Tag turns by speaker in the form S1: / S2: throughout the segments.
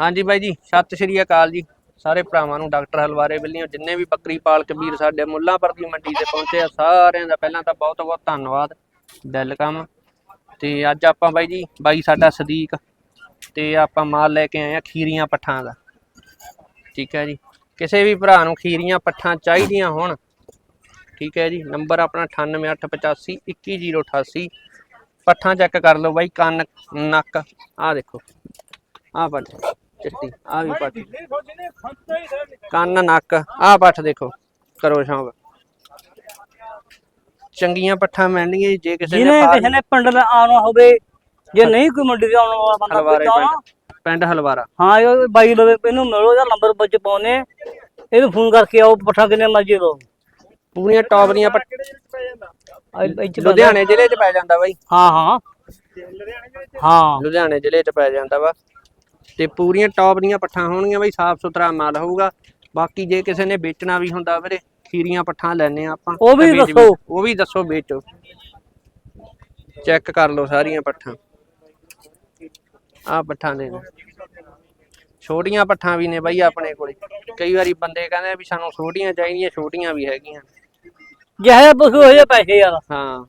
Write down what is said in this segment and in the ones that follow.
S1: ਹਾਂਜੀ ਬਾਈ ਜੀ, ਸਤਿ ਸ਼੍ਰੀ ਅਕਾਲ ਜੀ। ਸਾਰੇ ਭਰਾਵਾਂ ਨੂੰ ਡਾਕਟਰ ਹਲਵਾਰੇ ਵੱਲੋਂ, ਜਿੰਨੇ ਵੀ ਬੱਕਰੀ ਪਾਲਕ ਵੀਰ ਸਾਡੇ ਮੁੱਲਾਂਪੁਰ ਦੀ ਮੰਡੀ ਤੇ ਪਹੁੰਚੇ ਆ, ਸਾਰਿਆਂ ਦਾ ਪਹਿਲਾਂ ਤਾਂ ਬਹੁਤ ਬਹੁਤ ਧੰਨਵਾਦ ਵੈਲਕਮ ਤੇ ਅੱਜ ਆਪਾਂ ਬਾਈ ਜੀ, ਬਾਈ ਸਾਡਾ ਸਦੀਕ, ਤੇ ਆਪਾਂ ਮਾਲ ਲੈ ਕੇ ਆਏ ਆ ਖੀਰੀਆਂ ਪੱਠਾਂ ਦਾ। ਠੀਕ ਹੈ ਜੀ, ਕਿਸੇ ਵੀ ਭਰਾ ਨੂੰ ਖੀਰੀਆਂ ਪੱਠਾਂ ਚਾਹੀਦੀਆਂ ਹੋਣ, ਠੀਕ ਹੈ ਜੀ, ਨੰਬਰ ਆਪਣਾ 98885 21088 ਪੱਠਾਂ ਚੈੱਕ ਕਰ ਲਓ ਬਾਈ, ਕੰਨ, ਨੱਕ, ਆਹ ਦੇਖੋ, ਆਹ ਪੱਠ। ਚਿੱਟੀ। ਆਹ ਵੀ ਪੱਠ ਕੰਨ ਨੱਕ ਆਹ ਪੱਠ ਦੇਖੋ ਕਰੋ ਸ਼ੌਂਕ। ਚੰਗੀਆਂ ਪੱਠਾਂ ਮਿਲਣਗੀਆਂ ਜੀ, ਕਿਸੇ ਨੇ
S2: ਜਿਹਨੇ
S1: ਫਾਰਮ-
S2: ਕਿਸੇ ਨੇ ਪਿੰਡ ਦਾ ਆਉਣਾ ਹੋਵੇ ਜੇ ਨਹੀਂ ਕੋਈ ਮੰਡੀ ਤੇ ਆਉਣ ਵਾਲਾ ਬੰਦਾ
S1: ਹਲਵਾਰੇ
S2: ਕੋਈ ਆਉਣਾ
S1: ਪਿੰਡ ਪਿੰਡ ਹਲਵਾਰਾ।
S2: ਹਾਂ ਇਹ ਬਾਈ ਲਵੇ ਇਹਨੂੰ ਮਿਲੋ ਇਹਦਾ ਨੰਬਰ ਵਿੱਚ ਪਾਉਨੇ। ਇਹਨੂੰ ਫੋਨ ਕਰਕੇ ਆਓ ਪੱਠਾ ਕਿੰਨੇ ਮਰਜ਼ੀ ਲਓ।
S1: ਪੂਰੀਆਂ ਟੌਪ ਦੀਆਂ ਪੱਠ-
S2: ਇਹ- ਇਹ 'ਚ ਪਤਾ-
S1: ਲੁਧਿਆਣੇ ਜ਼ਿਲ੍ਹੇ 'ਚ ਪੈ ਜਾਂਦਾ ਬਾਈ।
S2: ਹਾਂ ਹਾਂ। ਹਾਂ।
S1: ਲੁਧਿਆਣੇ ਜ਼ਿਲ੍ਹੇ 'ਚ ਪੈ ਜਾਂਦਾ ਵਾ। ਤੇ ਪੂਰੀਆਂ ਟੌਪ ਦੀਆਂ ਪੱਠਾਂ ਹੋਣਗੀਆਂ ਬਾਈ ਸਾਫ਼ ਸੁਥਰਾ ਮਾਲ ਹੋਊਗਾ। ਬਾਕੀ ਜੇ ਕਿਸੇ ਨੇ ਵੇਚਣਾ ਵੀ ਹੁੰਦਾ ਵੀਰੇ ਖੀਰੀਆਂ ਪੱਠਾਂ ਲੈਣੇ ਆ ਆਪਾਂ।
S2: ਉਹ ਵੀ ਦੱਸੋ।
S1: ਉਹ ਵੀ ਦੱਸੋ ਵੇਚੋ। ਚੈੱਕ ਕਰ ਲਓ ਸਾਰੀਆਂ ਪੱਠਾਂ। ਆਹ ਪੱਠਾਂ ਦੇ ਨੇ। ਛੋਟੀਆਂ ਪੱਠਾਂ ਵੀ ਨੇ ਬਾਈ ਆਪਣੇ ਕੋਲੇ। ਕਈ ਵਾਰੀ ਬੰਦੇ ਕਹਿੰਦੇ ਆ ਵੀ ਸਾਨੂੰ ਛੋਟੀਆਂ ਚਾਹੀਦੀਆਂ ਛੋਟੀਆਂ ਵੀ ਹੈਗੀਆਂ।
S2: ਜਿਹੇ ਪਸ਼ੂ ਹੋਏ ਪੈਸੇ ਯਾਰ
S1: ਹਾਂ।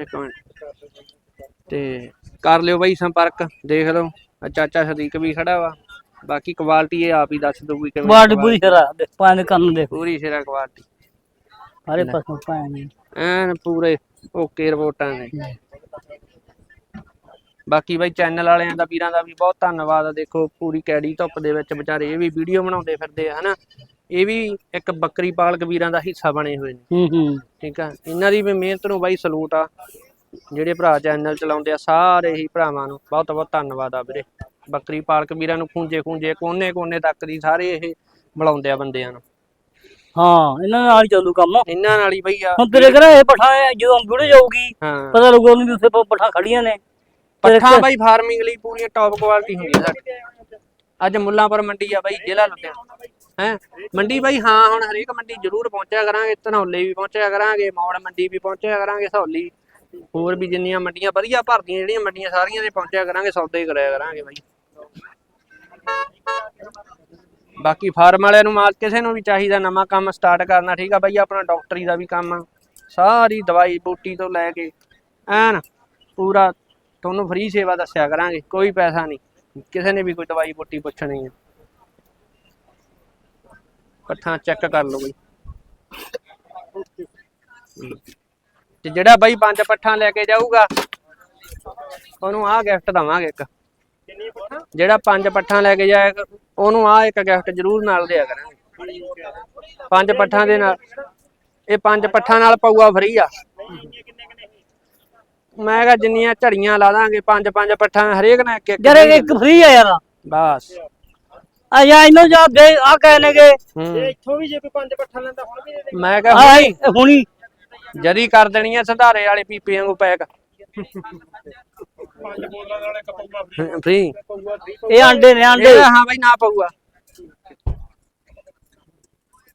S1: ਇੱਕ ਮਿੰਟ। ਤੇ ਕਰ ਲਿਓ ਬਾਈ ਸੰਪਰਕ ਦੇਖ ਲਓ। ਆਹ ਚਾਚਾ ਸਦੀਕ ਵੀ ਖੜਾ ਵਾ। ਬਾਕੀ ਕੁਆਲਿਟੀ ਇਹ ਆਪ ਹੀ ਦੱਸ ਦਊਗੀ ਕਿਵੇਂ
S2: ਬਾੜ ਬੁਰੀ ਸ਼ਰਾ ਦੇ ਪਾਣ ਕੰਨ ਦੇ।
S1: ਪੂਰੀ ਸਿਰਾ ਕੁਆਲਿਟੀ
S2: ਸਾਰੇ ਪਸ਼ੂ ਪਾਣ
S1: ਐਨ ਪੂਰੇ ਓਕੇ ਰਿਪੋਰਟਾਂ ਨੇ ਬਾਕੀ ਬਾਈ ਚੈਨਲ ਵਾਲਿਆਂ ਦਾ ਵੀਰਾਂ ਦਾ ਵੀ ਬਹੁਤ ਧੰਨਵਾਦ ਦੇਖੋ ਪੂਰੀ ਕੈੜੀ ਧੁੱਪ ਦੇ ਵਿੱਚ ਵਿਚਾਰੇ ਇਹ ਵੀ ਵੀਡੀਓ ਬਣਾਉਂਦੇ ਫਿਰਦੇ ਆ ਹਨਾ। ਇਹ ਵੀ ਇੱਕ ਬੱਕਰੀ ਪਾਲਕ ਵੀਰਾਂ ਦਾ ਹਿੱਸਾ ਬਣੇ ਹੋਏ ਨੇ।
S2: ਹੂੰ ਹੂੰ
S1: ਠੀਕ ਆ? ਇਹਨਾਂ ਦੀ ਵੀ ਮਿਹਨਤ ਨੂੰ ਬਾਈ ਸਲੂਟ ਆ। ਜਿਹੜੇ ਭਰਾ ਚੈਨਲ ਚਲਾਉਂਦੇ ਆ ਸਾਰੇ ਹੀ ਭਰਾਵਾਂ ਨੂੰ ਬਹੁਤ ਬਹੁਤ ਧੰਨਵਾਦ ਆ ਵੀਰੇ। ਬੱਕਰੀ ਪਾਲਕ ਵੀਰਾਂ ਨੂੰ ਖੂੰਜੇ ਖੂੰਜੇ ਕੋਨੇ ਕੋਨੇ ਤੱਕ ਦੀ ਸਾਰੇ ਇਹ ਬੁਲਾਉਂਦੇ ਆ ਬੰਦਿਆਂ ਨੂੰ।
S2: ਹਾਂ ਇਹਨਾਂ ਨਾਲ ਹੀ ਚੱਲੂ ਕੰਮ।
S1: ਇਹਨਾਂ ਨਾਲ ਹੀ ਬਈ ਆ।
S2: ਹੁਣ ਤੇਰੇ ਘਰੇ ਇਹ ਪਠਾ ਜਦੋਂ ਜੁੜ ਜਾਊਗੀ
S1: ਹਾਂ।
S2: ਪਤਾ ਲੱਗੂ ਉਹਨੂੰ ਵੀ ਉੱਥੇ ਪਠਾ ਖੜੀਆਂ ਨੇ।
S1: ਪੱਠਾ ਬਾਈ ਫਾਰਮਿੰਗ ਲਈ ਪੂਰੀਆਂ ਟੌਪ ਕੁਆਲਿਟੀ ਹੁੰਦੀ ਸਾਡੀ ਅੱਜ ਮੁੱਲਾਂਪੁਰ ਮੰਡੀ ਆ ਬਾਈ ਜ਼ਿਲ੍ਹਾ ਲੁਧਿਆਣਾ। ਹੈ? ਮੰਡੀ ਬਾਈ ਹਾਂ ਹੁਣ ਹਰੇਕ ਮੰਡੀ ਜ਼ਰੂਰ ਪਹੁੰਚਿਆ ਕਰਾਂਗੇ ਧਨੌਲੇ ਵੀ ਪਹੁੰਚਿਆ ਕਰਾਂਗੇ ਮੌੜ ਮੰਡੀ ਵੀ ਪਹੁੰਚਿਆ ਕਰਾਂਗੇ ਸਹੌਲੀ ਹੋਰ ਵੀ ਜਿੰਨੀਆਂ ਮੰਡੀਆਂ ਵਧੀਆ ਭਰਦੀਆਂ, ਜਿਹੜੀਆਂ ਮੰਡੀਆਂ ਸਾਰੀਆਂ ਦੇ ਪਹੁੰਚਿਆ ਕਰਾਂਗੇ, ਸੌਦੇ ਹੀ ਕਰਿਆ ਕਰਾਂਗੇ ਬਾਈ। ਬਾਕੀ ਫਾਰਮ ਵਾਲਿਆਂ ਨੂੰ ਮਾਲ ਕਿਸੇ ਨੂੰ ਵੀ ਚਾਹੀਦਾ, ਨਵਾਂ ਕੰਮ ਸਟਾਰਟ ਕਰਨਾ, ਠੀਕ ਆ ਬਾਈ, ਆਪਣਾ ਡਾਕਟਰੀ ਦਾ ਵੀ ਕੰਮ ਆ। ਸਾਰੀ ਦਵਾਈ ਬੂਟੀ ਤੋਂ ਲੈ ਕੇ, ਐਨ ਪੂਰਾ ਤੁਹਾਨੂੰ ਫ੍ਰੀ ਸੇਵਾ ਦੱਸਿਆ ਕਰਾਂਗੇ, ਕੋਈ ਪੈਸਾ ਨਹੀਂ। ਕਿਸੇ ਨੇ ਵੀ ਕੋਈ ਦਵਾਈ ਬੂਟੀ ਪੁੱਛਣੀ ਹੈ ਪੱਠਾਂ ਚੈੱਕ ਕਰ ਲਓ ਬਈ। ਤੇ ਜਿਹੜਾ ਬਾਈ ਪੰਜ ਪੱਠਾਂ ਲੈ ਕੇ ਜਾਊਗਾ ਉਹਨੂੰ ਆਹ ਗਿਫਟ ਦਵਾਂਗੇ ਇੱਕ। ਜਿਹੜਾ ਪੰਜ ਪੱਠਾਂ ਲੈ ਕੇ ਜਾਏਗਾ ਉਹਨੂੰ ਆਹ ਇੱਕ ਗਿਫਟ ਜ਼ਰੂਰ ਨਾਲ ਦਿਆ ਕਰਾਂਗੇ। ਪੰਜ ਪੱਠਾਂ ਦੇ ਨਾਲ ਇਹ ਪੰਜ ਪੱਠਾਂ ਨਾਲ ਪਊਆ ਫਰੀ ਆ। ਮੈਂ ਕਿਹਾ ਜਿੰਨੀਆਂ ਝੜੀਆਂ ਲਾ ਦਾਂਗੇ ਪੰਜ ਪੰਜ ਪੱਠਾਂ ਹਰੇਕ ਨਾਲ ਇੱਕ ਇੱਕ
S2: ਇਹ ਇੱਕ ਫ੍ਰੀ ਆ ਯਾਰ।
S1: ਬਸ।
S2: ਆ ਇਹਨੂੰ ਜਾ ਦੇ ਆ ਕਹਿਣਗੇ
S3: ਇੱਥੋਂ ਵੀ ਜੇ ਕੋਈ ਪੰਜ ਪੱਠਾ ਲੈਂਦਾ ਹੁਣ ਵੀ ਦੇ ਦੇ।
S1: ਮੈਂ ਕਿਹਾ ਹੁਣੀ
S2: ਹੁਣੀ
S1: ਜਦੀ ਕਰ ਦੇਣੀ ਆ ਸੰਧਾਰੇ ਵਾਲੇ ਪੀਪੇ ਵਾਂਗੂ ਪੈਕ।
S3: ਪੰਜ ਬੋਲਾਂ ਨਾਲ ਇੱਕ ਪਊਆ ਫ੍ਰੀ।
S1: ਫ੍ਰੀ
S3: ਪਊਆ ਫ੍ਰੀ
S2: ਇਹ ਆਂਡੇ ਨੇ ਆਂਡੇ
S1: ਹਾਂ ਬਈ ਨਾ ਪਊਗਾ।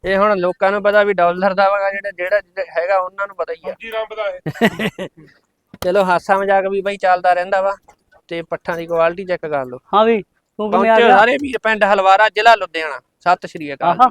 S1: ਇਹ ਹੁਣ ਲੋਕਾਂ ਨੂੰ ਪਤਾ ਵੀ ਡਾਲਰ ਦਾ ਵਾ ਜਿਹੜਾ ਜਿਹੜਾ ਹੈਗਾ ਉਹਨਾਂ ਨੂੰ ਪਤਾ ਹੀ ਆ।
S3: ਜੀ ਰੱਬ ਦਾ ਇਹ।
S1: ਚਲੋ ਹਾਸਾ ਮਜ਼ਾਕ ਵੀ ਬਈ ਚੱਲਦਾ ਰਹਿੰਦਾ ਵਾ ਤੇ ਪੱਠਾਂ ਦੀ ਕੁਆਲਿਟੀ ਚੈੱਕ ਕਰ ਲਓ।
S2: ਹਾਂ ਵੀ ਤੂੰ ਕਿਵੇਂ ਆ।
S1: ਪਹੁੰਚੇ
S2: ਗਿਆ
S1: ਸਾਰੇ ਵੀਰ ਪਿੰਡ ਹਲਵਾਰਾ ਜ਼ਿਲ੍ਹਾ ਲੁਧਿਆਣਾ। ਸਤਿ ਸ਼੍ਰੀ ਅਕਾਲ।
S2: ਆਹਾ।